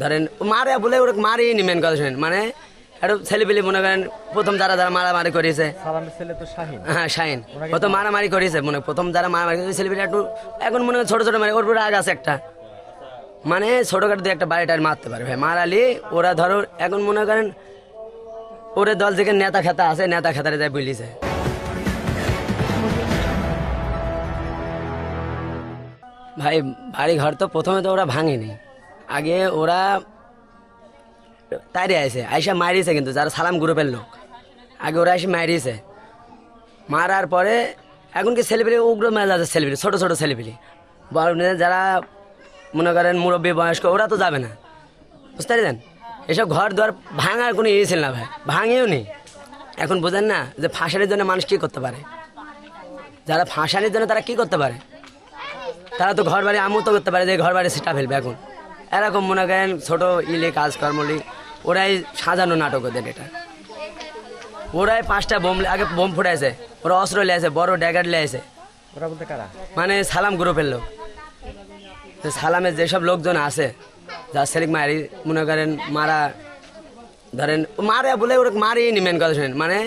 ধরেন মারে বলে ওরা মারিয়ে নি মেন কথা শুনেন। মানে একটু ছেলেপিলি মনে করেন প্রথম যারা যারা মারামারি করেছে ছেলে শাহিন। হ্যাঁ প্রথম মারামারি করেছে মনে প্রথম যারা মারামারি করেছে ছেলেপিলি একটু এখন মনে করেন ছোটো ছোটো মানে ওর উপরে আগ আছে একটা। মানে ছোটোখাটো দিয়ে একটা বাড়িটার মারতে পারে ভাই মারালি ওরা ধরো এখন মনে করেন ওরে দল থেকে নেতা খেতা আছে নেতা খেতারে যায় বলিছে। ভাই বাড়ি ঘর তো প্রথমে তো ওরা ভাঙেনি। আগে ওরা তাইরে আইসে আইসা মারিয়েছে কিন্তু, যারা সালাম গ্রুপের লোক। আগে ওরা এসে মারিয়েছে মারার পরে এখন কি ছেলেপিলি উগ্র মেজাজের ছেলেপিলি ছোটো ছোটো ছেলেপিলি যারা মনে করেন মুরব্বী, বয়স্ক, ওরা তো যাবে না। বুঝতে পারছেন এসব ঘর দুয়ার ভাঙার কোনো ইয়ে ছিল না ভাই, ভাঙেও নি। এখন বোঝেন না যে ফাঁসানির জন্য মানুষ কী করতে পারে। যারা ফাঁসানির জন্য তারা কী করতে পারে? তারা তো ঘর বাড়ি আমও তো করতে পারে যে ঘর বাড়ি সেটা ফেলবে এখন। এরকম মনে করেন ছোটো ইলে কাজকর্মলি ওরাই সাজানো নাটক ওদের এটা। ওরাই পাঁচটা বোম আগে বোম ফুটাইছে ওরা অস্ত্র লিয়েছে বড় ড্যাগার লিয়েছে ওরা বলতে কারা? মানে সালাম গ্রুপের লোক। তো সালামের যেসব লোকজন আছে যা সেলিক মারি মনে করেন মারা ধরেন মারা বলে ওরা মারিয়ে নি মেন কথা শুনেন। মানে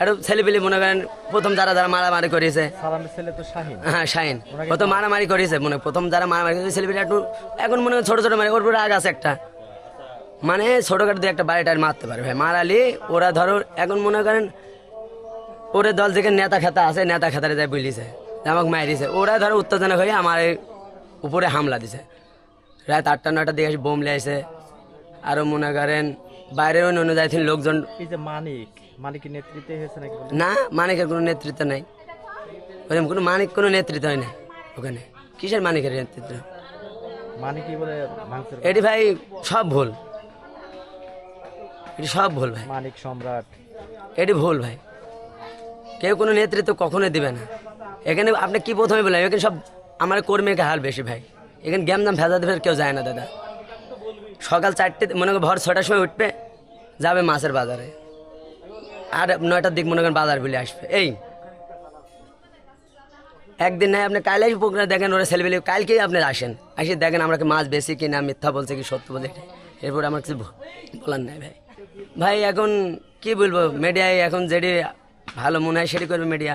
একটু ছেলেপিলি মনে করেন প্রথম যারা যারা মারামারি করেছে। ছেলে তো শাহিন। হ্যাঁ প্রথম মারামারি করেছে মনে প্রথম যারা মারামারি করেছে ছেলেপিলি একটু এখন মনে করেন ছোটো ছোটো মানে ওর আগ আছে একটা। মানে ছোটোখাটো দিয়ে একটা বাড়িটার মারতে পারে ভাই মারালি ওরা ধরো এখন মনে করেন ওরে দল থেকে নেতা খেতা আছে নেতা খেতারে যায় বলিছে আমাকে মারিছে ওরা ধরো উত্তেজনা হয়ে আমার উপরে হামলা দিছে। রাত আটটা নয়টা দিকে বোম লিয়েছে আরও মনে করেন বাইরের অন্য থেকে লোকজন এই যে মানিক মানিকের নেতৃত্বে হয়েছে নাকি না মানিকের কোনো নেতৃত্ব নাই। ওরকম কোনো মানিক কোনো নেতৃত্ব হয় না ওখানে। কিসের মানিকের নেতৃত্ব? মানিকই বলে ভাঙচুর এটি ভাই সব ভুল। এটি সব ভুল ভাই। মানিক সম্রাট। এটি ভুল ভাই। কেউ কোনো নেতৃত্ব কখনো দিবে না। এখানে আপনি কি প্রথমে বললেন? এখানে সব আমার কর্মীকে হাল বেশি ভাই। এখানে গ্যাম দাম ভেজা দেবে কেউ যায় না দাদা। সকাল চারটে, মনে করেন ভর ছটার সময় উঠবে, যাবে মাছের বাজারে। আর নয়টার দিক মনে করেন বাজার বলে আসবে। এই, একদিন নাই, আপনি কালে প্রোগ্রাম দেখেন ওরা ছেলেবেলে কালকেই আপনি আসেন। আসে দেখেন আমরা মাছ বেশি কি না মিথ্যা বলছে কি, সত্য বলছে এরপর আমার কিছু বলার নাই ভাই। ভাই, এখন কি বলব মিডিয়ায় এখন যেটি ভালো মনে হয় সেটি করবে মিডিয়া